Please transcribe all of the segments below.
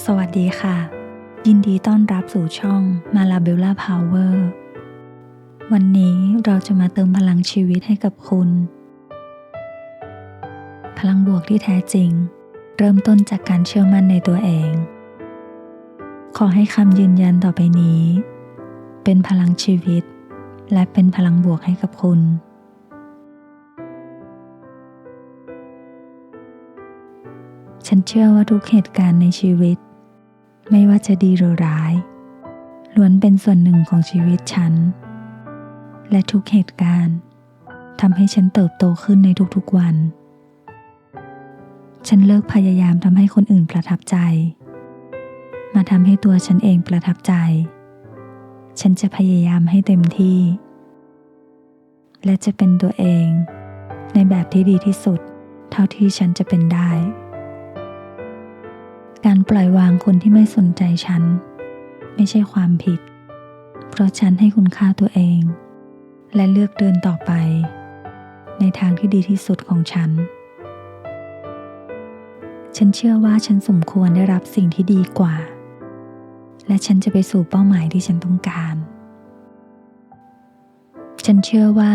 สวัสดีค่ะ ยินดีต้อนรับสู่ช่องมาลาเบลล่าพาวเวอร์วันนี้เราจะมาเติมพลังชีวิตให้กับคุณ พลังบวกที่แท้จริง เริ่มต้นจากการเชื่อมั่นในตัวเอง ขอให้คำยืนยันต่อไปนี้ เป็นพลังชีวิต และเป็นพลังบวกให้กับคุณ ฉันเชื่อว่าทุกเหตุการณ์ในชีวิต ไม่ว่าจะดีหรือร้าย ล้วนเป็นส่วนหนึ่งของชีวิตฉัน และทุกเหตุการณ์ทำให้ฉันเติบโตขึ้นในทุกๆวัน ฉันเลิกพยายามทำให้คนอื่นประทับใจ มาทำให้ตัวฉันเองประทับใจ ฉันจะพยายามให้เต็มที่ และจะเป็นตัวเอง ในแบบที่ดีที่สุด เท่าที่ฉันจะเป็นได้ การปล่อยวางคนที่ไม่สนใจฉัน ไม่ใช่ความผิด เพราะฉันให้คุณค่าตัวเอง และเลือกเดินต่อไป ในทางที่ดีที่สุดของฉัน ฉันเชื่อว่าฉันสมควรได้รับสิ่งที่ดีกว่า และฉันจะไปสู่เป้าหมายที่ฉันต้องการ ฉันเชื่อว่า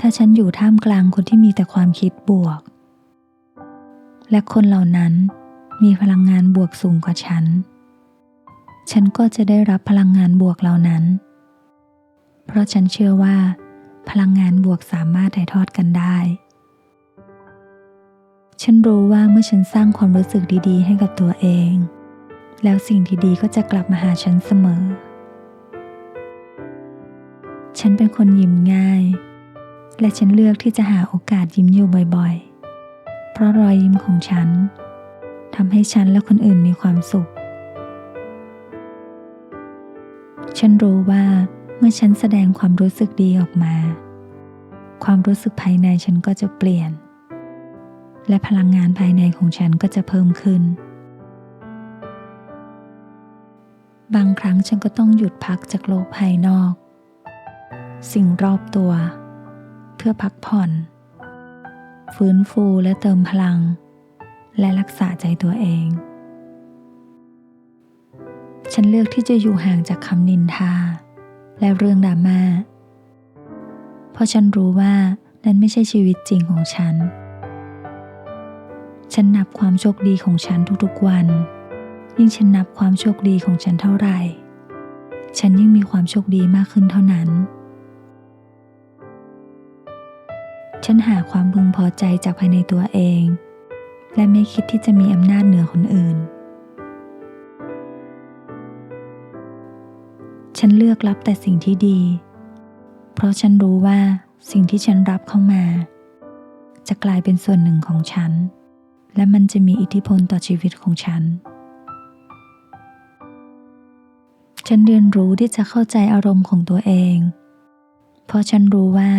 ถ้าฉันอยู่ท่ามกลางคนที่มีแต่ความคิดบวก และคนเหล่านั้น มีพลังงานบวกสูงกว่าฉัน ฉันก็จะได้รับพลังงานบวกเหล่านั้น เพราะฉันเชื่อว่า พลังงานบวกสามารถถ่ายทอดกันได้ ฉันรู้ว่าเมื่อฉันสร้างความรู้สึกดีๆ ให้กับตัวเอง แล้วสิ่งดีๆก็จะกลับมาหาฉันเสมอ ฉันเป็นคนยิ้มง่าย และฉันเลือกที่จะหาโอกาสยิ้มอยู่บ่อยๆ เพราะรอยยิ้มของฉัน ทำให้ฉันและคนอื่นมีความสุข ฉันรู้ว่าเมื่อฉันแสดงความรู้สึกดีออกมา ความรู้สึกภายในฉันก็จะเปลี่ยน และพลังงานภายในของฉันก็จะเพิ่มขึ้น บางครั้งฉันก็ต้องหยุดพักจากโลกภายนอก สิ่งรอบตัว เพื่อพักผ่อน ฟื้นฟูและเติมพลัง และรักษาใจตัวเอง ฉันเลือกที่จะอยู่ห่างจากคำนินทา และเรื่องดราม่า เพราะฉันรู้ว่านั่นไม่ใช่ชีวิตจริงของฉัน ฉันนับความโชคดีของฉันทุกๆวัน ยิ่งฉันนับความโชคดีของฉันเท่าไหร่ ฉันยิ่งมีความโชคดีมากขึ้นเท่านั้นฉันหาความพึงพอใจจากภายในตัวเอง และไม่คิดที่จะมีอำนาจเหนือคนอื่น ฉันเลือกรับแต่สิ่งที่ดี เพราะฉันรู้ว่าสิ่งที่ฉันรับเข้ามา จะกลายเป็นส่วนหนึ่งของฉัน และมันจะมีอิทธิพลต่อชีวิตของฉัน ฉันเรียนรู้ที่จะเข้าใจอารมณ์ของตัวเอง เพราะฉันรู้ว่า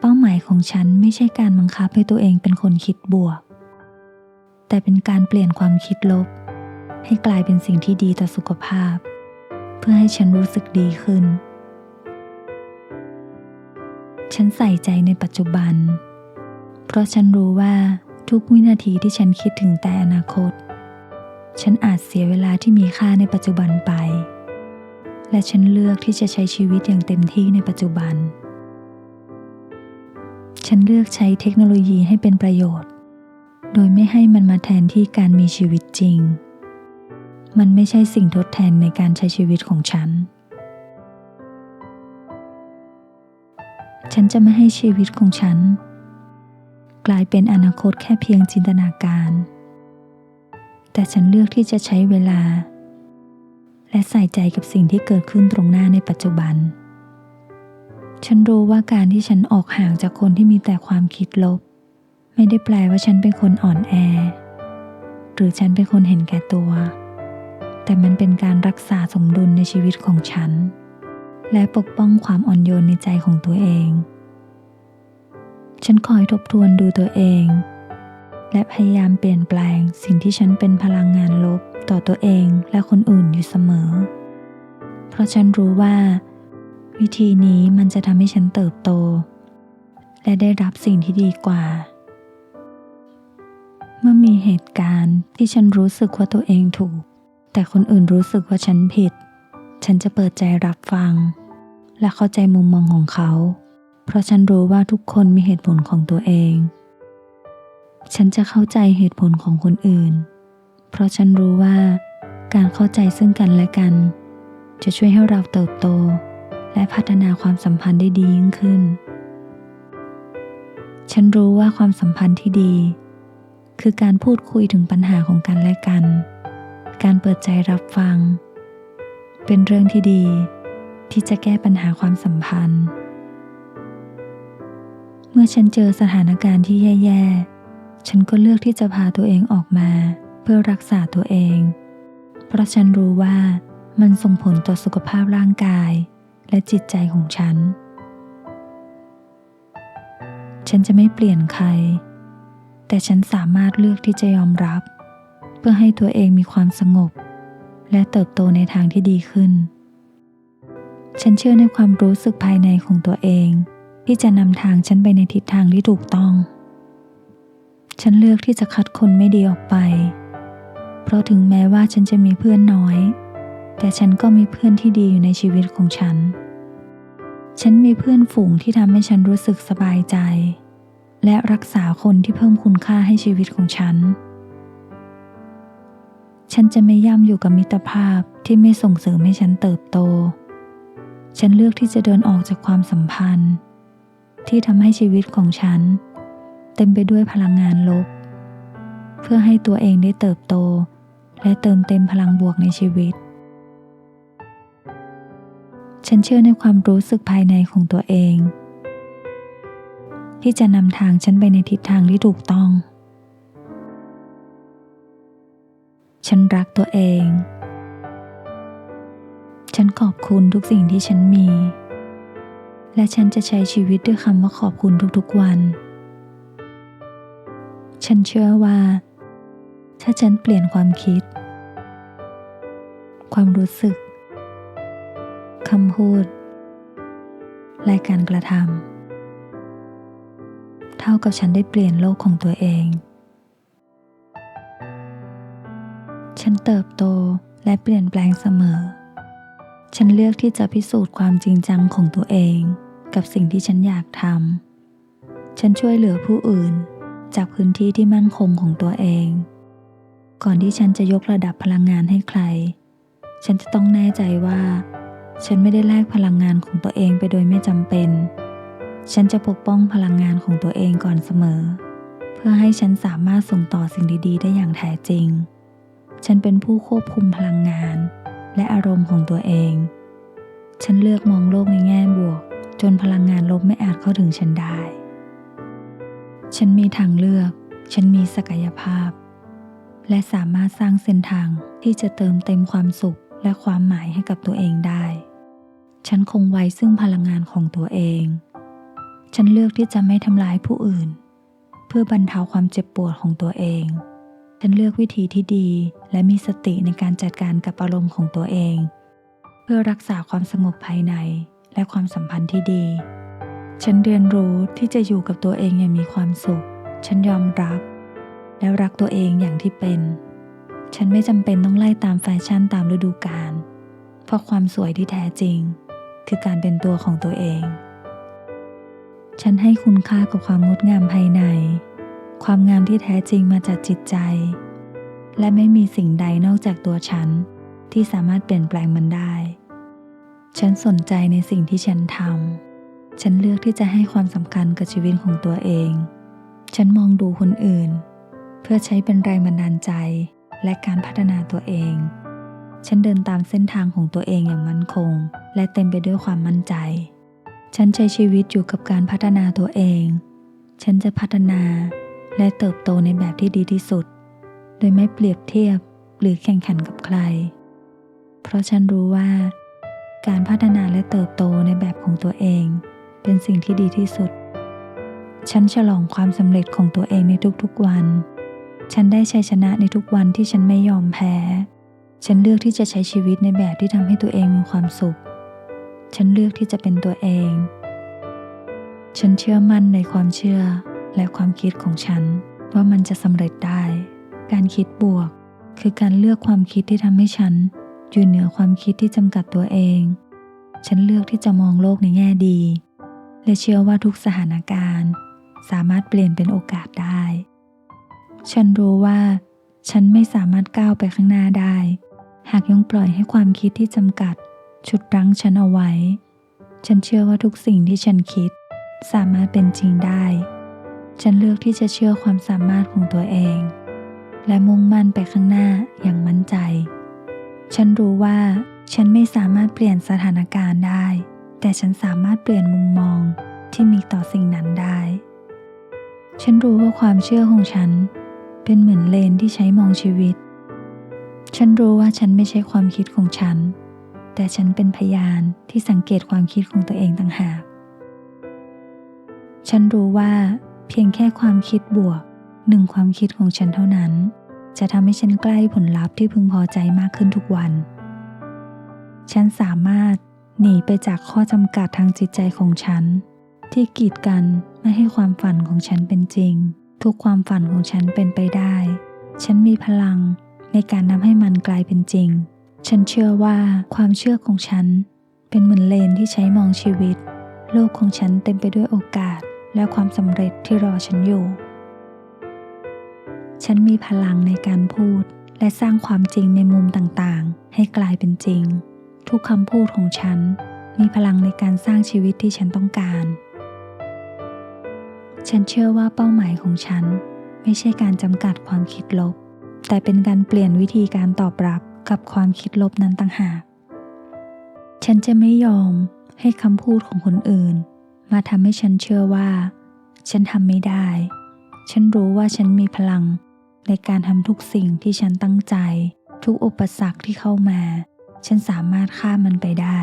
เป้าหมายของฉันไม่ใช่การบังคับให้ตัวเองเป็นคนคิดบวก แต่เป็นการเปลี่ยนความคิดลบ ให้กลายเป็นสิ่งที่ดีต่อสุขภาพ เพื่อให้ฉันรู้สึกดีขึ้น ฉันใส่ใจในปัจจุบัน เพราะฉันรู้ว่าทุกวินาทีที่ฉันคิดถึงแต่อนาคต ฉันอาจเสียเวลาที่มีค่าในปัจจุบันไป และฉันเลือกที่จะใช้ชีวิตอย่างเต็มที่ในปัจจุบัน ฉันเลือกใช้เทคโนโลยีให้เป็นประโยชน์ โดยไม่ให้มันมาแทนที่การมีชีวิตจริง มันไม่ใช่สิ่งทดแทนในการใช้ชีวิตของฉัน ฉันจะไม่ให้ชีวิตของฉัน กลายเป็นอนาคตแค่เพียงจินตนาการ แต่ฉันเลือกที่จะใช้เวลา และใส่ใจกับสิ่งที่เกิดขึ้นตรงหน้าในปัจจุบัน ฉันรู้ว่าการที่ฉันออกห่างจากคนที่มีแต่ความคิดลบ ไม่ได้แปลว่าฉันเป็นคนอ่อนแอ หรือฉันเป็นคนเห็นแก่ตัว แต่มันเป็นการรักษาสมดุลในชีวิตของฉัน และปกป้องความอ่อนโยนในใจของตัวเอง ฉันคอยทบทวนดูตัวเอง และพยายามเปลี่ยนแปลงสิ่งที่ฉันเป็นพลังงานลบต่อตัวเองและคนอื่นอยู่เสมอ เพราะฉันรู้ว่า วิธีนี้มันจะทำให้ฉันเติบโต และได้รับสิ่งที่ดีกว่า เมื่อมีเหตุการณ์ที่ฉันรู้สึกว่าตัวเองถูก แต่คนอื่นรู้สึกว่าฉันผิด ฉันจะเปิดใจรับฟัง และเข้าใจมุมมองของเขา เพราะฉันรู้ว่าทุกคนมีเหตุผลของตัวเอง ฉันจะเข้าใจเหตุผลของคนอื่น เพราะฉันรู้ว่า การเข้าใจซึ่งกันและกัน จะช่วยให้เราเติบโต และพัฒนาความสัมพันธ์ได้ดียิ่งขึ้น ฉันรู้ว่าความสัมพันธ์ที่ดี คือการพูดคุยถึงปัญหาของกันและกัน การเปิดใจรับฟัง เป็นเรื่องที่ดี ที่จะแก้ปัญหาความสัมพันธ์ เมื่อฉันเจอสถานการณ์ที่แย่ๆ ฉันก็เลือกที่จะพาตัวเองออกมา เพื่อรักษาตัวเอง เพราะฉันรู้ว่ามันส่งผลต่อสุขภาพร่างกาย และจิตใจของฉัน ฉันจะไม่เปลี่ยนใคร แต่ฉันสามารถเลือกที่จะยอมรับ เพื่อให้ตัวเองมีความสงบ และเติบโตในทางที่ดีขึ้น ฉันเชื่อในความรู้สึกภายในของตัวเอง ที่จะนำทางฉันไปในทิศทางที่ถูกต้อง ฉันเลือกที่จะคัดคนไม่ดีออกไป เพราะถึงแม้ว่าฉันจะมีเพื่อนน้อย แต่ฉันก็มีเพื่อนที่ดีอยู่ในชีวิตของฉัน ฉันมีเพื่อนฝูงที่ทำให้ฉันรู้สึกสบายใจ และรักษาคนที่เพิ่มคุณค่าให้ชีวิตของฉัน ฉันจะไม่ย่ำอยู่กับมิตรภาพที่ไม่ส่งเสริมให้ฉันเติบโต ฉันเลือกที่จะเดินออกจากความสัมพันธ์ ที่ทำให้ชีวิตของฉัน เต็มไปด้วยพลังงานลบ เพื่อให้ตัวเองได้เติบโต และเติมเต็มพลังบวกในชีวิต ฉันเชื่อในความรู้สึกภายในของตัวเอง ที่จะนำทางฉันไปในทิศทางที่ถูกต้อง ฉันรักตัวเอง ฉันขอบคุณทุกสิ่งที่ฉันมี และฉันจะใช้ชีวิตด้วยคำว่าขอบคุณทุกๆวัน ฉันเชื่อว่า ถ้าฉันเปลี่ยนความคิด ความรู้สึกคำพูดและการกระทำ เท่ากับฉันได้เปลี่ยนโลกของตัวเอง ฉันเติบโตและเปลี่ยนแปลงเสมอ ฉันเลือกที่จะพิสูจน์ความจริงจังของตัวเอง กับสิ่งที่ฉันอยากทำ ฉันช่วยเหลือผู้อื่น จากพื้นที่ที่มั่นคงของตัวเอง ก่อนที่ฉันจะยกระดับพลังงานให้ใคร ฉันจะต้องแน่ใจว่า ฉันไม่ได้แลกพลังงานของตัวเองไปโดยไม่จำเป็น ฉันจะปกป้องพลังงานของตัวเองก่อนเสมอ เพื่อให้ฉันสามารถส่งต่อสิ่งดี ๆ ได้อย่างแท้จริง ฉันเป็นผู้ควบคุมพลังงาน และอารมณ์ของตัวเอง ฉันเลือกมองโลกในแง่บวก จนพลังงานลบไม่อาจเข้าถึงฉันได้ ฉันมีทางเลือก ฉันมีศักยภาพ และสามารถสร้างเส้นทางที่จะเติมเต็มความสุขและความหมายให้กับตัวเองได้ ฉันคงไว้ซึ่งพลังงานของตัวเอง ฉันเลือกที่จะไม่ทำร้ายผู้อื่น เพื่อบรรเทาความเจ็บปวดของตัวเอง ฉันเลือกวิธีที่ดีและมีสติในการจัดการกับอารมณ์ของตัวเอง เพื่อรักษาความสงบภายในและความสัมพันธ์ที่ดี ฉันเรียนรู้ที่จะอยู่กับตัวเองอย่างมีความสุข ฉันยอมรับ และรักตัวเองอย่างที่เป็น ฉันไม่จำเป็นต้องไล่ตามแฟชั่นตามฤดูกาล เพราะความสวยที่แท้จริง คือการเป็นตัวของตัวเอง ฉันให้คุณค่ากับความงดงามภายใน ความงามที่แท้จริงมาจากจิตใจ และไม่มีสิ่งใดนอกจากตัวฉัน ที่สามารถเปลี่ยนแปลงมันได้ ฉันสนใจในสิ่งที่ฉันทำ ฉันเลือกที่จะให้ความสำคัญกับชีวิตของตัวเอง ฉันมองดูคนอื่น เพื่อใช้เป็นแรงบันดาลใจและการพัฒนาตัวเอง ฉันเดินตามเส้นทางของตัวเองอย่างมั่นคง และเต็มไปด้วยความมั่นใจ ฉันใช้ชีวิตอยู่กับการพัฒนาตัวเอง ฉันจะพัฒนาและเติบโตในแบบที่ดีที่สุด โดยไม่เปรียบเทียบหรือแข่งขันกับใคร เพราะฉันรู้ว่า การพัฒนาและเติบโตในแบบของตัวเอง เป็นสิ่งที่ดีที่สุด ฉันฉลองความสำเร็จของตัวเองในทุกๆวัน ฉันได้ชัยชนะในทุกวันที่ฉันไม่ยอมแพ้ ฉันเลือกที่จะใช้ชีวิตในแบบที่ทำให้ตัวเองมีความสุข ฉันเลือกที่จะเป็นตัวเอง ฉันเชื่อมั่นในความเชื่อและความคิดของฉันว่ามันจะสำเร็จได้ การคิดบวก คือการเลือกความคิดที่ทำให้ฉันอยู่เหนือความคิดที่จำกัดตัวเอง ฉันเลือกที่จะมองโลกในแง่ดี และเชื่อว่าทุกสถานการณ์ สามารถเปลี่ยนเป็นโอกาสได้ ฉันรู้ว่า ฉันไม่สามารถก้าวไปข้างหน้าได้ หากยังปล่อยให้ความคิดที่จำกัด ชุดรั้งฉันเอาไว้ ฉันเชื่อว่าทุกสิ่งที่ฉันคิด สามารถเป็นจริงได้ ฉันเลือกที่จะเชื่อความสามารถของตัวเอง และมุ่งมั่นไปข้างหน้าอย่างมั่นใจ ฉันรู้ว่าฉันไม่สามารถเปลี่ยนสถานการณ์ได้ แต่ฉันสามารถเปลี่ยนมุมมองที่มีต่อสิ่งนั้นได้ ฉันรู้ว่าความเชื่อของฉัน เป็นเหมือนเลนที่ใช้มองชีวิต ฉันรู้ว่าฉันไม่ใช่ความคิดของฉัน แต่ฉันเป็นพยานที่สังเกตความคิดของตัวเองต่างหาก ฉันรู้ว่า เพียงแค่ความคิดบวกหนึ่งความคิดของฉันเท่านั้น จะทำให้ฉันใกล้ผลลัพธ์ที่พึงพอใจมากขึ้นทุกวัน ฉันสามารถหนีไปจากข้อจำกัดทางจิตใจของฉัน ที่กีดกันไม่ให้ความฝันของฉันเป็นจริง ทุกความฝันของฉันเป็นไปได้ ฉันมีพลังในการทำให้มันกลายเป็นจริง ฉันเชื่อว่าความเชื่อของฉัน เป็นเหมือนเลนที่ใช้มองชีวิต โลกของฉันเต็มไปด้วยโอกาสและความสำเร็จที่รอฉันอยู่ ฉันมีพลังในการพูด และสร้างความจริงในมุมต่างๆ ให้กลายเป็นจริง ทุกคำพูดของฉัน มีพลังในการสร้างชีวิตที่ฉันต้องการ ฉันเชื่อว่าเป้าหมายของฉัน ไม่ใช่การจำกัดความคิดลบ แต่เป็นการเปลี่ยนวิธีการตอบรับ กับความคิดลบนั้นต่างหาก ฉันจะไม่ยอมให้คำพูดของคนอื่น มาทำให้ฉันเชื่อว่า ฉันทำไม่ได้ ฉันรู้ว่าฉันมีพลังในการทำทุกสิ่งที่ฉันตั้งใจ ทุกอุปสรรคที่เข้ามา ฉันสามารถข้ามมันไปได้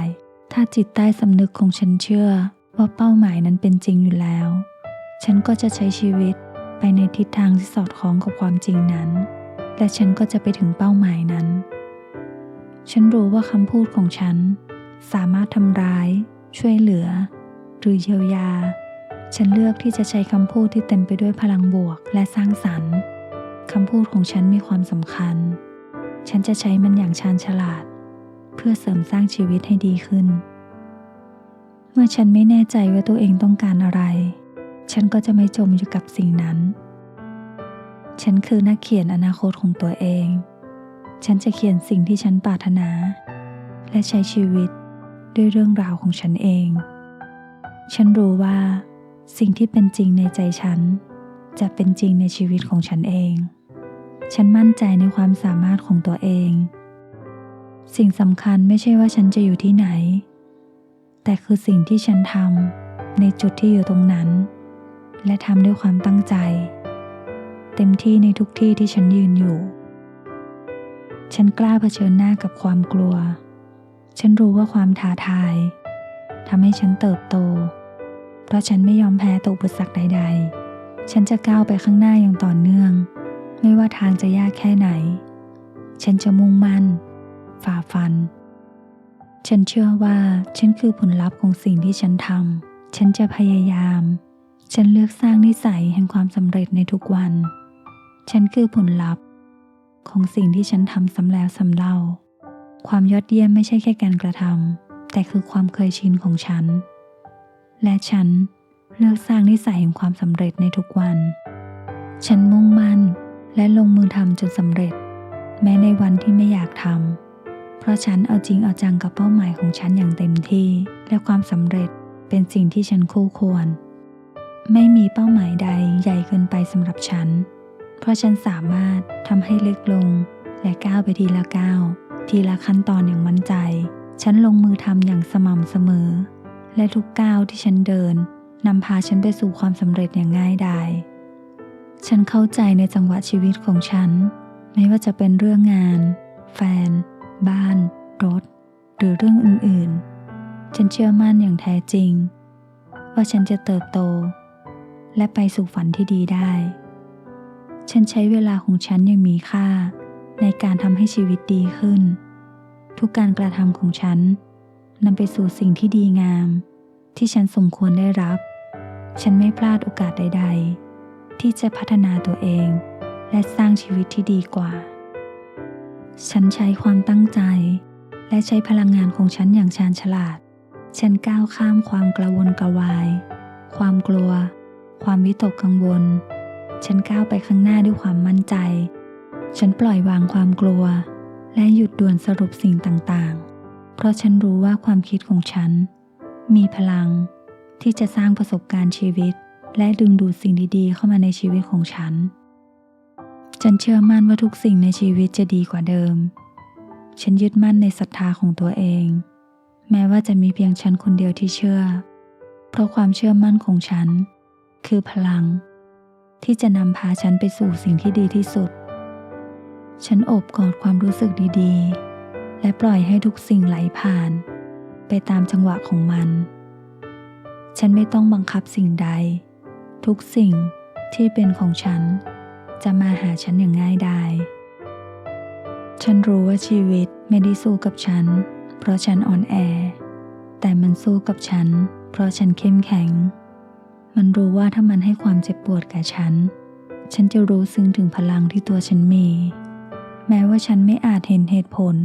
ถ้าจิตใต้สำนึกของฉันเชื่อว่าเป้าหมายนั้นเป็นจริงอยู่แล้ว ฉันก็จะใช้ชีวิตไปในทิศทางที่สอดคล้องกับความจริงนั้น และฉันก็จะไปถึงเป้าหมายนั้น ฉันรู้ว่าคำพูดของฉัน สามารถทำร้าย ช่วยเหลือ หรือเยียวยา ฉันเลือกที่จะใช้คำพูดที่เต็มไปด้วยพลังบวกและสร้างสรรค์คำพูดของฉันมีความสำคัญ ฉันจะใช้มันอย่างชาญฉลาด เพื่อเสริมสร้างชีวิตให้ดีขึ้น เมื่อฉันไม่แน่ใจว่าตัวเองต้องการอะไร ฉันก็จะไม่จมอยู่กับสิ่งนั้น ฉันคือนักเขียนอนาคตของตัวเอง ฉันจะเขียนสิ่งที่ฉันปรารถนา และใช้ชีวิตด้วยเรื่องราวของฉันเอง ฉันรู้ว่า สิ่งที่เป็นจริงในใจฉัน จะเป็นจริงในชีวิตของฉันเอง ฉันมั่นใจในความสามารถของตัวเอง สิ่งสำคัญไม่ใช่ว่าฉันจะอยู่ที่ไหน แต่คือสิ่งที่ฉันทำในจุดที่อยู่ตรงนั้น และทำด้วยความตั้งใจ เต็มที่ในทุกที่ที่ฉันยืนอยู่ ฉันกล้าเผชิญหน้ากับความกลัว ฉันรู้ว่าความท้าทายทำให้ฉันเติบโต เพราะฉันไม่ยอมแพ้ต่ออุปสรรคใด ๆ ฉันจะก้าวไปข้างหน้าอย่างต่อเนื่อง ไม่ว่าทางจะยากแค่ไหน ฉันจะมุ่งมั่น ฝ่าฟัน ฉันเชื่อว่าฉันคือผลลัพธ์ของสิ่งที่ฉันทำ ฉันจะพยายาม ฉันเลือกสร้างนิสัยแห่งความสำเร็จในทุกวัน ฉันคือผลลัพธ์ ของสิ่งที่ฉันทำซ้ำแล้วซ้ำเล่า ความยอดเยี่ยมไม่ใช่แค่การกระทำแต่คือความเคยชินของฉัน และฉันเลือกสร้างนิสัยแห่งความสำเร็จในทุกวัน ฉันมุ่งมั่นและลงมือทำจนสำเร็จ แม้ในวันที่ไม่อยากทำเพราะฉันเอาจริงเอาจังกับเป้าหมายของฉันอย่างเต็มที่ และความสำเร็จเป็นสิ่งที่ฉันคู่ควร ไม่มีเป้าหมายใดใหญ่เกินไปสำหรับฉัน เพราะฉันสามารถทำให้เล็กลง และก้าวไปทีละก้าวทีละขั้นตอนอย่างมั่นใจ ฉันลงมือทำอย่างสม่ำเสมอ และทุกก้าวที่ฉันเดินนำพาฉันไปสู่ความสำเร็จอย่างง่ายดายฉันเข้าใจในจังหวะชีวิตของฉัน ไม่ว่าจะเป็นเรื่องงาน แฟน บ้าน รถ หรือเรื่องอื่นๆ ฉันเชื่อมั่นอย่างแท้จริง ว่าฉันจะเติบโต และไปสู่ฝันที่ดีได้ ฉันใช้เวลาของฉันอย่างมีค่า ในการทำให้ชีวิตดีขึ้น ทุกการกระทำของฉันนำไปสู่สิ่งที่ดีงาม ที่ฉันสมควรได้รับ ฉันไม่พลาดโอกาสใด ๆ ที่จะพัฒนาตัวเอง และสร้างชีวิตที่ดีกว่า ฉันใช้ความตั้งใจ และใช้พลังงานของฉันอย่างชาญฉลาด ฉันก้าวข้ามความกระวนกระวาย ความกลัว ความวิตกกังวล ฉันก้าวไปข้างหน้าด้วยความมั่นใจ ฉันปล่อยวางความกลัว และหยุดด่วนสรุปสิ่งต่างๆ เพราะฉันรู้ว่าความคิดของฉัน มีพลัง ที่จะสร้างประสบการณ์ชีวิต และดึงดูดสิ่งดีๆ เข้ามาในชีวิตของฉัน ฉันเชื่อมั่นว่าทุกสิ่งในชีวิตจะดีกว่าเดิม ฉันยึดมั่นในศรัทธาของตัวเอง แม้ว่าจะมีเพียงฉันคนเดียวที่เชื่อ เพราะความเชื่อมั่นของฉัน คือพลัง ที่จะนำพาฉันไปสู่สิ่งที่ดีที่สุด ฉันโอบกอดความรู้สึกดีๆ และปล่อยให้ทุกสิ่งไหลผ่าน ไปตามจังหวะของมัน ฉันไม่ต้องบังคับสิ่งใด ทุกสิ่งที่เป็นของฉัน จะมาหาฉันอย่างง่ายดาย ฉันรู้ว่าชีวิตไม่ได้สู้กับฉัน เพราะฉันอ่อนแอ แต่มันสู้กับฉัน เพราะฉันเข้มแข็ง มันรู้ว่าถ้ามันให้ความเจ็บปวดแก่ฉัน ฉันจะรู้ซึ้งถึงพลังที่ตัวฉันมี แม้ว่าฉันไม่อาจเห็นเหตุผล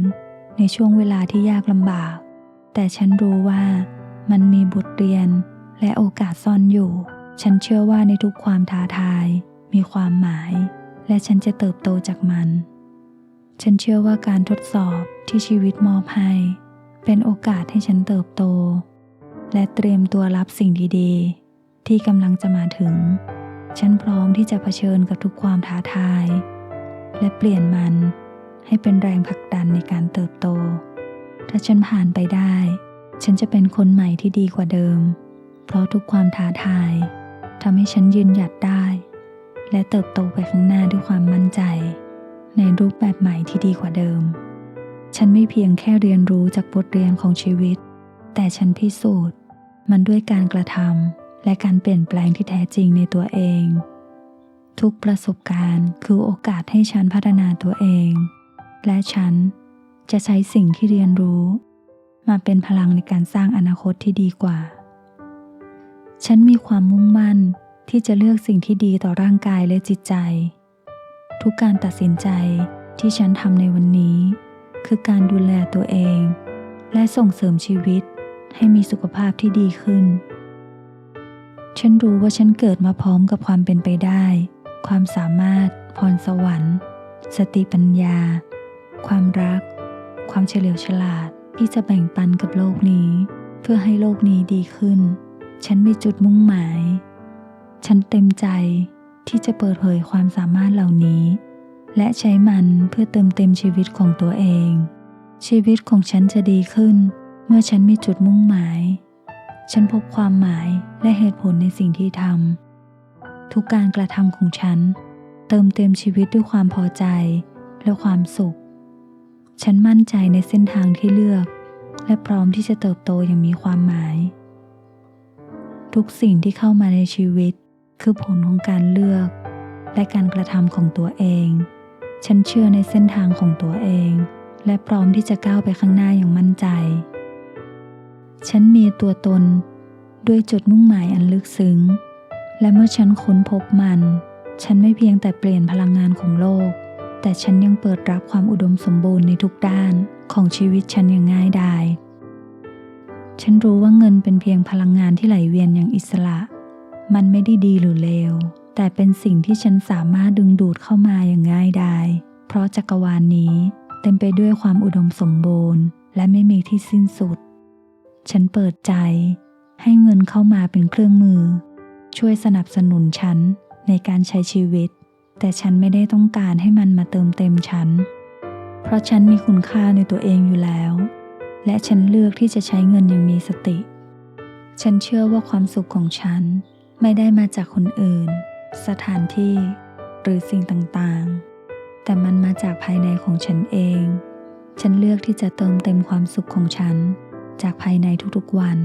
ในช่วงเวลาที่ยากลำบาก แต่ฉันรู้ว่ามันมีบทเรียนและโอกาสซ่อนอยู่ ฉันเชื่อว่าในทุกความท้าทาย มีความหมาย และฉันจะเติบโตจากมัน ฉันเชื่อว่าการทดสอบที่ชีวิตมอบให้เป็นโอกาสให้ฉันเติบโต และเตรียมตัวรับสิ่งดีๆ ที่กำลังจะมาถึง ฉันพร้อมที่จะเผชิญกับทุกความท้าทาย และเปลี่ยนมันให้เป็นแรงผลักดันในการเติบโต ถ้าฉันผ่านไปได้ ฉันจะเป็นคนใหม่ที่ดีกว่าเดิม เพราะทุกความท้าทายทำให้ฉันยืนหยัดได้ และเติบโตไปข้างหน้าด้วยความมั่นใจ ในรูปแบบใหม่ที่ดีกว่าเดิม ฉันไม่เพียงแค่เรียนรู้จากบทเรียนของชีวิต แต่ฉันพิสูจน์มันด้วยการกระทำ และการเปลี่ยนแปลงที่แท้จริงในตัวเอง ทุกประสบการณ์คือโอกาสให้ฉันพัฒนาตัวเอง และฉันจะใช้สิ่งที่เรียนรู้ มาเป็นพลังในการสร้างอนาคตที่ดีกว่า ฉันมีความมุ่งมั่นที่จะเลือกสิ่งที่ดีต่อร่างกายและจิตใจ ทุกการตัดสินใจที่ฉันทำในวันนี้ คือการดูแลตัวเอง และส่งเสริมชีวิตให้มีสุขภาพที่ดีขึ้น ฉันรู้ว่าฉันเกิดมาพร้อมกับความเป็นไปได้ ความสามารถ พรสวรรค์ สติปัญญา ความรัก ความเฉลียวฉลาดที่จะแบ่งปันกับโลกนี้ เพื่อให้โลกนี้ดีขึ้น ฉันมีจุดมุ่งหมาย ฉันเต็มใจที่จะเปิดเผยความสามารถเหล่านี้ และใช้มันเพื่อเติมเต็มชีวิตของตัวเอง ชีวิตของฉันจะดีขึ้น เมื่อฉันมีจุดมุ่งหมาย ฉันพบความหมายและเหตุผลในสิ่งที่ทำทุกการกระทำของฉัน เติมเต็มชีวิตด้วยความพอใจและความสุข ฉันมั่นใจในเส้นทางที่เลือก และพร้อมที่จะเติบโตอย่างมีความหมาย ทุกสิ่งที่เข้ามาในชีวิต คือผลของการเลือก และการกระทำของตัวเอง ฉันเชื่อในเส้นทางของตัวเอง และพร้อมที่จะก้าวไปข้างหน้าอย่างมั่นใจ ฉันมีตัวตนด้วยจุดมุ่งหมายอันลึกซึ้ง และเมื่อฉันค้นพบมัน ฉันไม่เพียงแต่เปลี่ยนพลังงานของโลก แต่ฉันยังเปิดรับความอุดมสมบูรณ์ในทุกด้านของชีวิตฉันอย่างง่ายดาย ฉันรู้ว่าเงินเป็นเพียงพลังงานที่ไหลเวียนอย่างอิสระ มันไม่ได้ดีหรือเลว แต่เป็นสิ่งที่ฉันสามารถดึงดูดเข้ามาอย่างง่ายดาย เพราะจักรวาลนนี้เต็มไปด้วยความอุดมสมบูรณ์ และไม่มีที่สิ้นสุด ฉันเปิดใจ ให้เงินเข้ามาเป็นเครื่องมือ ช่วยสนับสนุนฉันในการใช้ชีวิต แต่ฉันไม่ได้ต้องการให้มันมาเติมเต็มฉัน เพราะฉันมีคุณค่าในตัวเองอยู่แล้ว และฉันเลือกที่จะใช้เงินอย่างมีสติ ฉันเชื่อว่าความสุขของฉันไม่ได้มาจากคนอื่น สถานที่ หรือสิ่งต่างๆ แต่มันมาจากภายในของฉันเอง ฉันเลือกที่จะเติมเต็มความสุขของฉัน จากภายในทุกๆวัน